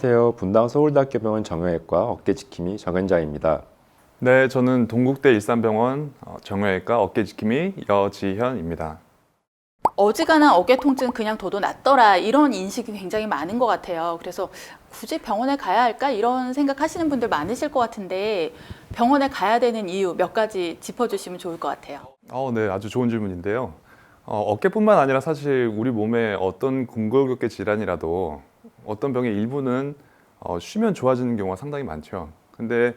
안녕하세요. 분당 서울대학교병원 정형외과 어깨지킴이 정현자입니다. 네, 저는 동국대 일산병원 어, 정형외과 어깨지킴이 여지현입니다. 어지간한 어깨 통증 그냥 둬도 낫더라 이런 인식이 굉장히 많은 것 같아요. 그래서 굳이 병원에 가야 할까 이런 생각하시는 분들 많으실 것 같은데 병원에 가야 되는 이유 몇 가지 짚어주시면 좋을 것 같아요. 어, 네, 아주 좋은 질문인데요. 어, 어깨뿐만 아니라 사실 우리 몸에 어떤 궁골격계 질환이라도 어떤 병의 일부는 어, 쉬면 좋아지는 경우가 상당히 많죠. 근데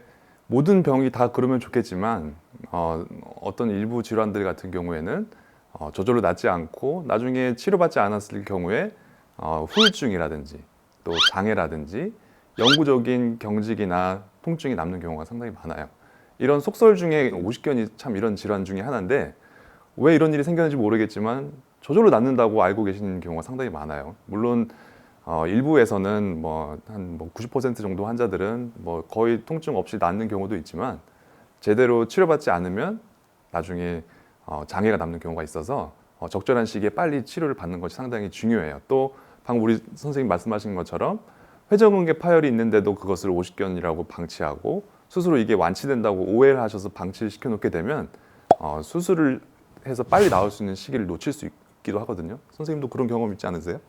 모든 병이 다 그러면 좋겠지만 어, 어떤 일부 질환들 같은 경우에는 어, 저절로 낫지 않고 나중에 치료받지 않았을 경우에 어, 후유증이라든지 또 장애라든지 영구적인 경직이나 통증이 남는 경우가 상당히 많아요. 이런 속설 중에 오십견이 참 이런 질환 중에 하나인데 왜 이런 일이 생겼는지 모르겠지만 저절로 낫는다고 알고 계시는 경우가 상당히 많아요. 물론 어, 일부에서는 뭐한90% 정도 환자들은 뭐 거의 통증 없이 낫는 경우도 있지만 제대로 치료받지 않으면 나중에 어, 장애가 남는 경우가 있어서 어, 적절한 시기에 빨리 치료를 받는 것이 상당히 중요해요. 또 방금 우리 선생님 말씀하신 것처럼 회전근개 파열이 있는데도 그것을 오십견이라고 방치하고 스스로 이게 완치된다고 오해를 하셔서 방치를 시켜놓게 되면 어, 수술을 해서 빨리 나올 수 있는 시기를 놓칠 수 있기도 하거든요. 선생님도 그런 경험 있지 않으세요?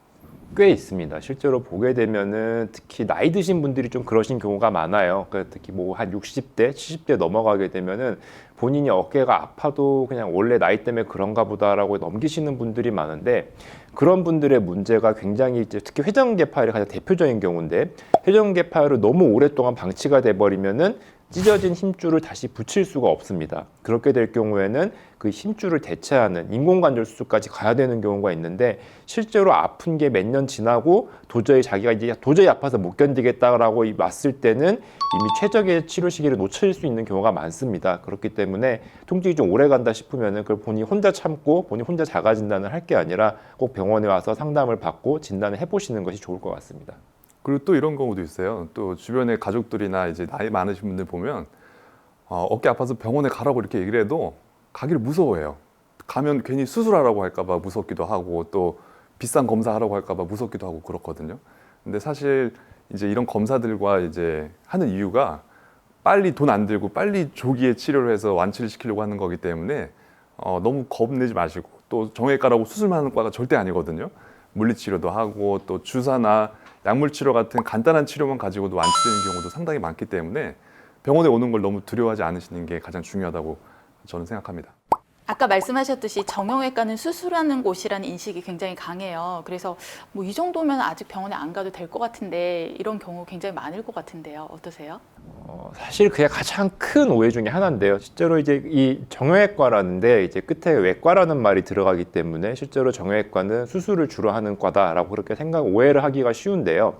꽤 있습니다. 실제로 보게 되면은 특히 나이 드신 분들이 좀 그러신 경우가 많아요. 그러니까 특히 뭐 한 60대, 70대 넘어가게 되면은 본인이 어깨가 아파도 그냥 원래 나이 때문에 그런가 보다라고 넘기시는 분들이 많은데 그런 분들의 문제가 굉장히 이제 특히 회전계 파열이 가장 대표적인 경우인데 회전계 파열을 너무 오랫동안 방치가 돼 버리면은 찢어진 힘줄을 다시 붙일 수가 없습니다. 그렇게 될 경우에는 그 힘줄을 대체하는 인공관절 수술까지 가야 되는 경우가 있는데 실제로 아픈 게 몇 년 지나고 도저히 자기가 이제 도저히 아파서 못 견디겠다라고 왔을 때는 이미 최적의 치료 시기를 놓칠 수 있는 경우가 많습니다. 그렇기 때문에 통증이 좀 오래 간다 싶으면은 그걸 본인이 혼자 참고 본인 혼자 자가 진단을 할 게 아니라 꼭 병원에 와서 상담을 받고 진단을 해보시는 것이 좋을 것 같습니다. 그리고 또 이런 경우도 있어요. 또 주변에 가족들이나 이제 나이 많으신 분들 보면 어, 어깨 아파서 병원에 가라고 이렇게 얘기를 해도 가기를 무서워해요. 가면 괜히 수술하라고 할까봐 무섭기도 하고 또 비싼 검사하라고 할까봐 무섭기도 하고 그렇거든요. 근데 사실 이제 이런 검사들과 이제 하는 이유가 빨리 돈 안 들고 빨리 조기에 치료를 해서 완치를 시키려고 하는 거기 때문에 어, 너무 겁내지 마시고 또 정형외과라고 수술만 하는 과가 절대 아니거든요. 물리치료도 하고 또 주사나 약물 치료 같은 간단한 치료만 가지고도 완치되는 경우도 상당히 많기 때문에 병원에 오는 걸 너무 두려워하지 않으시는 게 가장 중요하다고 저는 생각합니다. 아까 말씀하셨듯이 정형외과는 수술하는 곳이라는 인식이 굉장히 강해요. 그래서 뭐 이 정도면 아직 병원에 안 가도 될 것 같은데 이런 경우 굉장히 많을 것 같은데요. 어떠세요? 어, 사실 그게 가장 큰 오해 중에 하나인데요. 실제로 이제 이 정형외과라는데 이제 끝에 외과라는 말이 들어가기 때문에 실제로 정형외과는 수술을 주로 하는 과다라고 그렇게 생각 오해를 하기가 쉬운데요.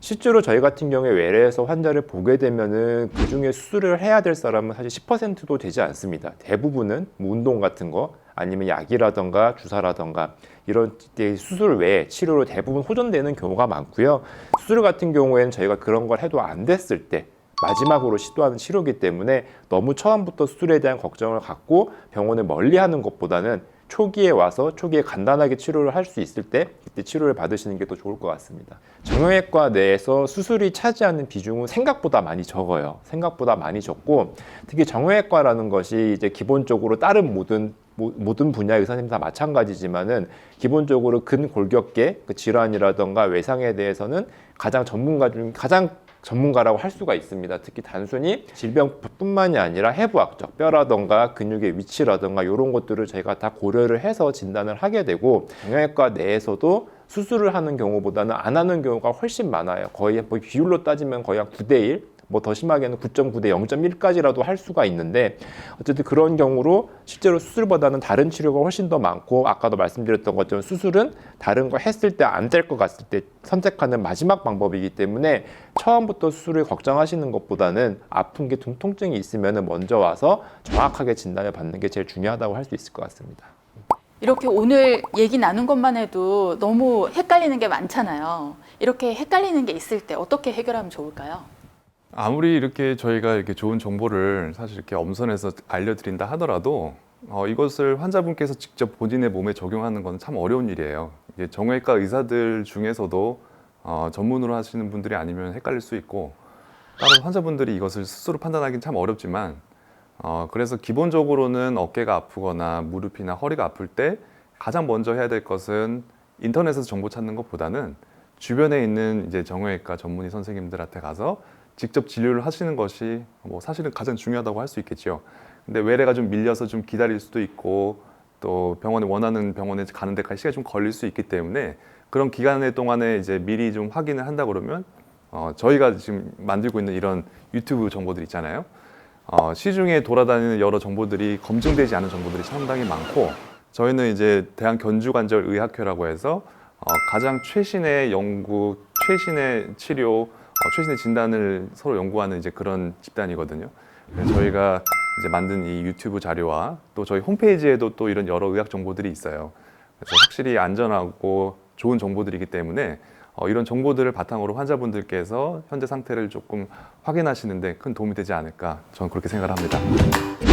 실제로 저희 같은 경우에 외래에서 환자를 보게 되면은 그 중에 수술을 해야 될 사람은 사실 10%도 되지 않습니다. 대부분은 뭐 운동 같은 거 아니면 약이라던가 주사라던가 이런 때 수술 외에 치료로 대부분 호전되는 경우가 많고요. 수술 같은 경우에는 저희가 그런 걸 해도 안 됐을 때 마지막으로 시도하는 치료기 때문에 너무 처음부터 수술에 대한 걱정을 갖고 병원을 멀리 하는 것보다는 초기에 와서 초기에 간단하게 치료를 할 수 있을 때 그때 치료를 받으시는 게 더 좋을 것 같습니다. 정형외과 내에서 수술이 차지하는 비중은 생각보다 많이 적어요. 생각보다 많이 적고 특히 정형외과라는 것이 이제 기본적으로 다른 모든 모- 모든 분야 의사님 다 마찬가지지만은 기본적으로 근골격계 그 질환이라던가 외상에 대해서는 가장 전문가 중 가장 전문가라고 할 수가 있습니다. 특히 단순히 질병뿐만이 아니라 해부학적 뼈라던가 근육의 위치라던가 이런 것들을 저희가 다 고려를 해서 진단을 하게 되고 정형외과 내에서도 수술을 하는 경우보다는 안 하는 경우가 훨씬 많아요. 거의 뭐 비율로 따지면 거의 한 9대 1, 뭐 더 심하게는 9.9 대 0.1까지라도 할 수가 있는데 어쨌든 그런 경우로 실제로 수술보다는 다른 치료가 훨씬 더 많고 아까도 말씀드렸던 것처럼 수술은 다른 거 했을 때 안 될 것 같을 때 선택하는 마지막 방법이기 때문에 처음부터 수술을 걱정하시는 것보다는 아픈 게 통- 통증이 있으면 먼저 와서 정확하게 진단을 받는 게 제일 중요하다고 할 수 있을 것 같습니다. 이렇게 오늘 얘기 나눈 것만 해도 너무 헷갈리는 게 많잖아요. 이렇게 헷갈리는 게 있을 때 어떻게 해결하면 좋을까요? 아무리 이렇게 저희가 이렇게 좋은 정보를 사실 이렇게 엄선해서 알려드린다 하더라도 어, 이것을 환자분께서 직접 본인의 몸에 적용하는 건 참 어려운 일이에요. 이게 정형외과 의사들 중에서도 어, 전문으로 하시는 분들이 아니면 헷갈릴 수 있고 다른 환자분들이 이것을 스스로 판단하기는 참 어렵지만 어, 그래서 기본적으로는 어깨가 아프거나 무릎이나 허리가 아플 때 가장 먼저 해야 될 것은 인터넷에서 정보 찾는 것보다는 주변에 있는 이제 정형외과 전문의 선생님들한테 가서 직접 진료를 하시는 것이 뭐 사실은 가장 중요하다고 할 수 있겠죠. 근데 외래가 좀 밀려서 좀 기다릴 수도 있고 또 병원에 원하는 병원에 가는 데까지 시간이 좀 걸릴 수 있기 때문에 그런 기간 동안에 이제 미리 좀 확인을 한다 그러면 어, 저희가 지금 만들고 있는 이런 유튜브 정보들 있잖아요. 어, 시중에 돌아다니는 여러 정보들이 검증되지 않은 정보들이 상당히 많고 저희는 이제 대한견주관절의학회라고 해서 어, 가장 최신의 연구, 최신의 치료, 어, 최신의 진단을 서로 연구하는 이제 그런 집단이거든요. 그래서 저희가 이제 만든 이 유튜브 자료와 또 저희 홈페이지에도 또 이런 여러 의학 정보들이 있어요. 그래서 확실히 안전하고 좋은 정보들이기 때문에 어, 이런 정보들을 바탕으로 환자분들께서 현재 상태를 조금 확인하시는데 큰 도움이 되지 않을까 저는 그렇게 생각을 합니다.